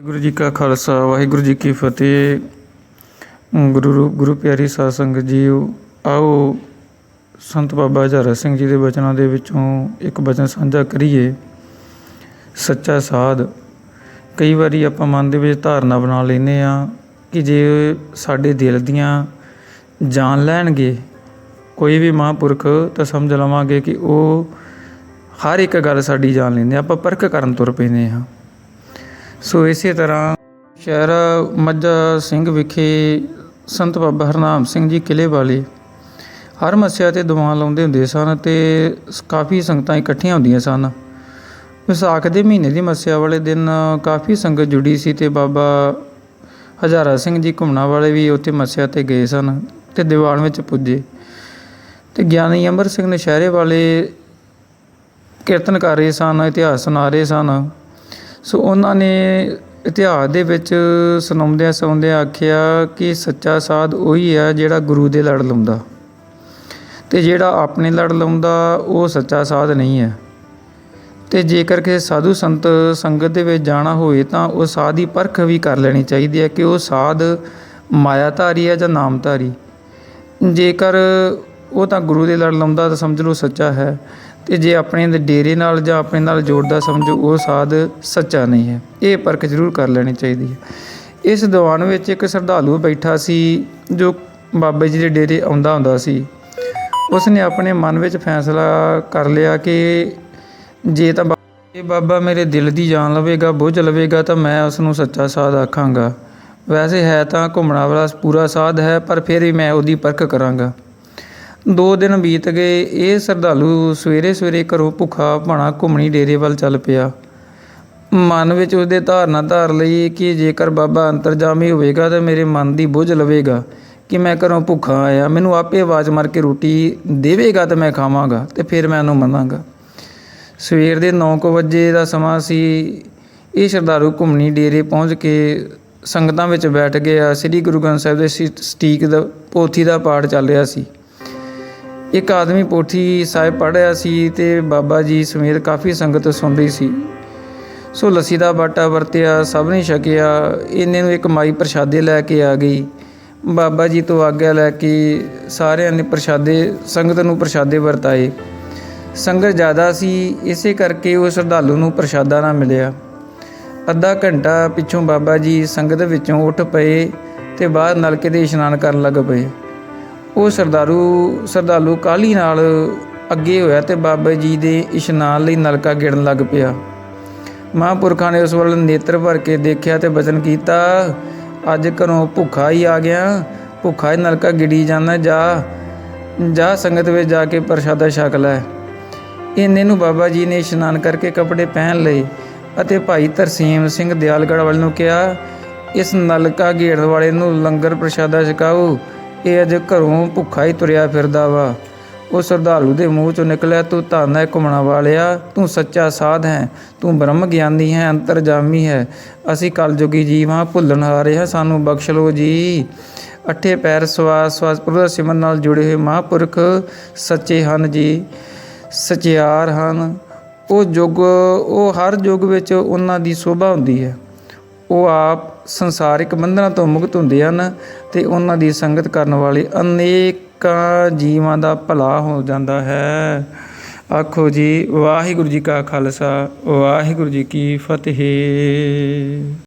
ਗੁਰੂ ਜੀ ਕਾ ਖਾਲਸਾ, ਵਾਹਿਗੁਰੂ ਜੀ ਕੀ ਫਤਿਹ। ਗੁਰੂ ਰੂਪ, ਗੁਰੂ ਪਿਆਰੀ ਸਾਧ ਸੰਗਤ ਜੀਓ ਆਓ ਸੰਤ ਬਾਬਾ ਹਜ਼ਾਰਾ ਸਿੰਘ ਜੀ ਦੇ ਬਚਨਾਂ ਦੇ ਵਿੱਚੋਂ ਇੱਕ ਬਚਨ ਸਾਂਝਾ ਕਰੀਏ। ਸੱਚਾ ਸਾਧ। ਕਈ ਵਾਰੀ ਆਪਾਂ ਮਨ ਦੇ ਵਿੱਚ ਧਾਰਨਾ ਬਣਾ ਲੈਂਦੇ ਆ ਕਿ ਜੇ ਸਾਡੇ ਦਿਲ ਦੀਆਂ ਜਾਣ ਲੈਣਗੇ, ਕੋਈ ਵੀ ਮਹਾਂਪੁਰਖ ਤਾਂ ਸਮਝ ਲਵਾਂਗੇ ਕਿ ਉਹ ਹਰ ਇੱਕ ਗੱਲ ਸਾਡੀ ਜਾਣ ਲੈਂਦੇ ਆਪਾਂ ਪਰਖ ਕਰਨ ਤੁਰ ਪੈਂਦੇ ਹਾਂ। ਸੋ ਇਸੇ ਤਰ੍ਹਾਂ ਸ਼ਹਿਰ ਮੱਝਾ ਸਿੰਘ ਵਿਖੇ ਸੰਤ ਬਾਬਾ ਹਰਨਾਮ ਸਿੰਘ ਜੀ ਕਿਲੇ ਵਾਲੇ ਹਰ ਮੱਸਿਆ ਤੇ ਦੁਆ ਲਾਉਂਦੇ ਹੁੰਦੇ ਸਨ ਤੇ ਕਾਫੀ ਸੰਗਤਾਂ ਇਕੱਠੀਆਂ ਹੁੰਦੀਆਂ ਸਨ। ਵਿਸਾਖ ਦੇ ਮਹੀਨੇ ਦੀ ਮੱਸਿਆ ਵਾਲੇ ਦਿਨ ਕਾਫੀ ਸੰਗਤ ਜੁੜੀ ਸੀ ਤੇ ਬਾਬਾ ਹਜ਼ਾਰਾ ਸਿੰਘ ਜੀ ਘੁੰਮਣਾ ਵਾਲੇ ਵੀ ਉੱਥੇ ਮੱਸਿਆ ਤੇ ਗਏ ਸਨ ਤੇ ਦੀਵਾਨ ਵਿੱਚ ਪੁੱਜੇ। ਤੇ ਗਿਆਨੀ ਅਮਰ ਸਿੰਘ ਨਸ਼ਹਿਰੇ ਵਾਲੇ ਕੀਰਤਨ ਕਰ ਰਹੇ ਸਨ, ਇਤਿਹਾਸ ਸੁਣਾ ਰਹੇ ਸਨ। ਸੋ ਉਹਨਾਂ ਨੇ ਇਤਿਹਾਸ ਦੇ ਵਿੱਚ ਸੁਣਾਉਂਦਿਆਂ ਸੁਣਾਉਂਦਿਆਂ ਆਖਿਆ ਕਿ ਸੱਚਾ ਸਾਧ ਉਹੀ ਹੈ ਜਿਹੜਾ ਗੁਰੂ ਦੇ ਲੜ ਲਾਉਂਦਾ। ਤੇ ਜਿਹੜਾ ਆਪਣੇ ਲੜ ਲਾਉਂਦਾ, ਉਹ ਸੱਚਾ ਸਾਧ ਨਹੀਂ ਹੈ। ਤੇ ਜੇਕਰ ਕਿਸੇ ਸਾਧੂ ਸੰਤ ਸੰਗਤ ਦੇ ਵਿੱਚ ਜਾਣਾ ਹੋਵੇ, ਤਾਂ ਉਹ ਸਾਧ ਦੀ ਪਰਖ ਵੀ ਕਰ ਲੈਣੀ ਚਾਹੀਦੀ ਹੈ ਕਿ ਉਹ ਸਾਧ ਮਾਇਆਧਾਰੀ ਹੈ ਜਾਂ ਨਾਮਧਾਰੀ। ਜੇਕਰ ਉਹ ਤਾਂ ਗੁਰੂ ਦੇ ਲੜ ਲਾਉਂਦਾ ਤਾਂ ਸਮਝ ਲਓ ਸੱਚਾ ਹੈ। ਤੇ ਜੇ ਆਪਣੇ ਦੇ ਡੇਰੇ ਨਾਲ ਜਾਂ ਆਪਣੇ ਨਾਲ ਜੋੜਦਾ ਸਮਝੋ, ਉਹ ਸਾਧ ਸੱਚਾ ਨਹੀਂ ਹੈ। ਇਹ ਪਰਖ ਜ਼ਰੂਰ ਕਰ ਲੈਣੀ ਚਾਹੀਦੀ ਹੈ। ਇਸ ਦੀਵਾਨ ਵਿੱਚ ਇੱਕ ਸ਼ਰਧਾਲੂ ਬੈਠਾ ਸੀ, ਜੋ ਬਾਬਾ ਜੀ ਦੇ ਡੇਰੇ ਆਉਂਦਾ ਹੁੰਦਾ ਸੀ। ਉਸ ਨੇ ਆਪਣੇ ਮਨ ਵਿੱਚ ਫੈਸਲਾ ਕਰ ਲਿਆ ਕਿ ਜੇ ਤਾਂ ਬਾ- ਇਹ ਬਾਬਾ ਮੇਰੇ ਦਿਲ ਦੀ ਜਾਨ ਲਵੇਗਾ, ਬੁੱਝ ਲਵੇਗਾ, ਤਾਂ ਮੈਂ ਉਸ ਨੂੰ ਸੱਚਾ ਸਾਧ ਆਖਾਂਗਾ। ਵੈਸੇ ਹੈ ਤਾਂ ਘੁੰਮਣਾ ਵਾਲਾ ਪੂਰਾ ਸਾਧ ਹੈ, ਪਰ ਫਿਰ ਵੀ ਮੈਂ ਉਹਦੀ ਪਰਖ ਕਰਾਂਗਾ। ਦੋ ਦਿਨ ਬੀਤ ਗਏ, ਇਹ ਸ਼ਰਧਾਲੂ ਸਵੇਰੇ ਸਵੇਰੇ ਘਰੋਂ ਭੁੱਖਾ ਭਾਣਾ ਘੁੰਮਣੀ ਡੇਰੇ ਵੱਲ ਚੱਲ ਪਿਆ। ਮਨ ਵਿੱਚ ਉਸਦੇ ਧਾਰਨਾ ਧਾਰ ਲਈ ਕਿ ਜੇਕਰ ਬਾਬਾ ਅੰਤਰਜਾਮੀ ਹੋਵੇਗਾ ਤਾਂ ਮੇਰੇ ਮਨ ਦੀ ਬੁੱਝ ਲਵੇਗਾ ਕਿ ਮੈਂ ਘਰੋਂ ਭੁੱਖਾ ਆਇਆ। ਮੈਨੂੰ ਆਪੇ ਆਵਾਜ਼ ਮਾਰ ਕੇ ਰੋਟੀ ਦੇਵੇਗਾ ਤਾਂ ਮੈਂ ਖਾਵਾਂਗਾ ਤੇ ਫਿਰ ਮੈਂ ਉਹਨੂੰ ਮੰਨਾਂਗਾ। ਸਵੇਰ ਦੇ 9:00 ਵਜੇ ਦਾ ਸਮਾਂ ਸੀ। ਇਹ ਸ਼ਰਧਾਲੂ ਘੁੰਮਣੀ ਡੇਰੇ ਪਹੁੰਚ ਕੇ ਸੰਗਤਾਂ ਵਿੱਚ ਬੈਠ ਗਿਆ। ਸ੍ਰੀ ਗੁਰੂ ਗ੍ਰੰਥ ਸਾਹਿਬ ਦੇ ਸਿ- ਸਟੀਕ ਦਾ ਪੋਥੀ ਦਾ ਪਾਠ ਚੱਲ ਰਿਹਾ ਸੀ। ਇੱਕ ਆਦਮੀ ਪੋਥੀ ਸਾਹਿਬ ਪੜ੍ਹ ਰਿਹਾ ਸੀ ਤੇ ਬਾਬਾ ਜੀ ਸਮੇਤ ਕਾਫੀ ਸੰਗਤ ਸੁਣ ਰਹੀ ਸੀ। ਸੋ ਲੱਸੀ ਦਾ ਬਾਟਾ ਵਰਤਿਆ, ਸਭ ਨੇ ਛਕਿਆ ਇਹਨੇ ਨੂੰ ਇੱਕ ਮਾਈ ਪ੍ਰਸ਼ਾਦੇ ਲੈ ਕੇ ਆ ਗਈ। ਬਾਬਾ ਜੀ ਤੋਂ ਆਗਿਆ ਲੈ ਕੇ ਸਾਰਿਆਂ ਨੇ ਪ੍ਰਸ਼ਾਦੇ, ਸੰਗਤ ਨੂੰ ਪ੍ਰਸ਼ਾਦੇ ਵਰਤਾਏ। ਸੰਗਤ ਜ਼ਿਆਦਾ ਸੀ, ਇਸੇ ਕਰਕੇ ਉਹ ਸ਼ਰਧਾਲੂ ਨੂੰ ਪ੍ਰਸ਼ਾਦਾ ਨਾ ਮਿਲਿਆ। ਅੱਧਾ ਘੰਟਾ ਪਿੱਛੋਂ ਬਾਬਾ ਜੀ ਸੰਗਤ ਵਿੱਚੋਂ ਉੱਠ ਪਏ ਤੇ ਬਾਹਰ ਨਲਕੇ ਦੇ ਇਸ਼ਨਾਨ ਕਰਨ ਲੱਗ ਪਏ। ਉਹ ਸਰਦਾਰੂ, ਸਰਦਾਲੂ ਕਾਲੀ ਨਾਲ ਅੱਗੇ ਹੋਇਆ ਤੇ ਬਾਬਾ ਜੀ ਦੇ ਇਸ਼ਨਾਨ ਲਈ ਨਲਕਾ ਗੇੜਨ ਲੱਗ ਪਿਆ। ਮਹਾਂਪੁਰਖਾਂ ਨੇ ਉਸ ਵੱਲ ਨੇਤਰ ਭਰ ਕੇ ਦੇਖਿਆ ਤੇ ਬਚਨ ਕੀਤਾ, ਅੱਜ ਘਰੋਂ ਭੁੱਖਾ ਹੀ ਆ ਗਿਆ, ਭੁੱਖਾ ਹੀ ਨਲਕਾ ਗਿੜੀ ਜਾਂਦਾ, ਜਾ ਜਾ ਸੰਗਤ ਵਿੱਚ ਜਾ ਕੇ ਪ੍ਰਸ਼ਾਦਾ ਛਕ ਲੈ। ਇੰਨੇ ਨੂੰ ਬਾਬਾ ਜੀ ਨੇ ਇਸ਼ਨਾਨ ਕਰਕੇ ਕੱਪੜੇ ਪਹਿਨ ਲਏ ਅਤੇ ਭਾਈ ਤਰਸੀਮ ਸਿੰਘ ਦਿਆਲਗੜ੍ਹ ਵਾਲੇ ਨੂੰ ਕਿਹਾ, ਇਸ ਨਲਕਾ ਗੇੜਨ ਵਾਲੇ ਨੂੰ ਲੰਗਰ ਪ੍ਰਸ਼ਾਦਾ ਛਕਾਓ ਇਹ ਅਜ ਘਰੋਂ ਭੁੱਖਾ ਹੀ ਤੁਰਿਆ ਫਿਰਦਾ ਵਾ। ਉਹ ਸ਼ਰਧਾਲੂ ਦੇ ਮੂੰਹ ਚੋਂ ਨਿਕਲਿਆ, ਤੂੰ ਧੰਨ ਹੈ ਘੁੰਮਣਾ ਵਾਲਿਆ, ਤੂੰ ਸੱਚਾ ਸਾਧ ਹੈ, ਤੂੰ ਬ੍ਰਹਮ ਗਿਆਨੀ ਹੈ, ਅੰਤਰਜਾਮੀ ਹੈ। ਅਸੀਂ ਕਲਯੁਗੀ ਜੀਵ ਹਾਂ ਭੁੱਲਣ ਹਾਰੇ ਹਾਂ, ਸਾਨੂੰ ਬਖਸ਼ ਲਓ ਜੀ। ਅੱਠੇ ਪੈਰ ਸਵਾਸ ਸਵਾਸ ਪ੍ਰਭੂ ਦਾ ਨਾਲ ਜੁੜੇ ਹੋਏ ਮਹਾਂਪੁਰਖ ਸੱਚੇ ਹਨ ਜੀ, ਸਚਿਆਰ ਹਨ। ਉਹ ਯੁੱਗ, ਉਹ ਹਰ ਯੁੱਗ ਵਿੱਚ ਉਹਨਾਂ ਦੀ ਸੋਭਾ ਹੁੰਦੀ ਹੈ। ਉਹ ਆਪ ਸੰਸਾਰਿਕ ਬੰਧਨਾਂ ਤੋਂ ਮੁਕਤ ਹੁੰਦੇ ਹਨ ਤੇ ਉਹਨਾਂ ਦੀ ਸੰਗਤ ਕਰਨ ਵਾਲੇ ਅਨੇਕਾਂ ਜੀਵਾਂ ਦਾ ਭਲਾ ਹੋ ਜਾਂਦਾ ਹੈ। ਆਖੋ ਜੀ, ਵਾਹਿਗੁਰੂ ਜੀ ਕਾ ਖਾਲਸਾ, ਵਾਹਿਗੁਰੂ ਜੀ ਕੀ ਫਤਿਹ।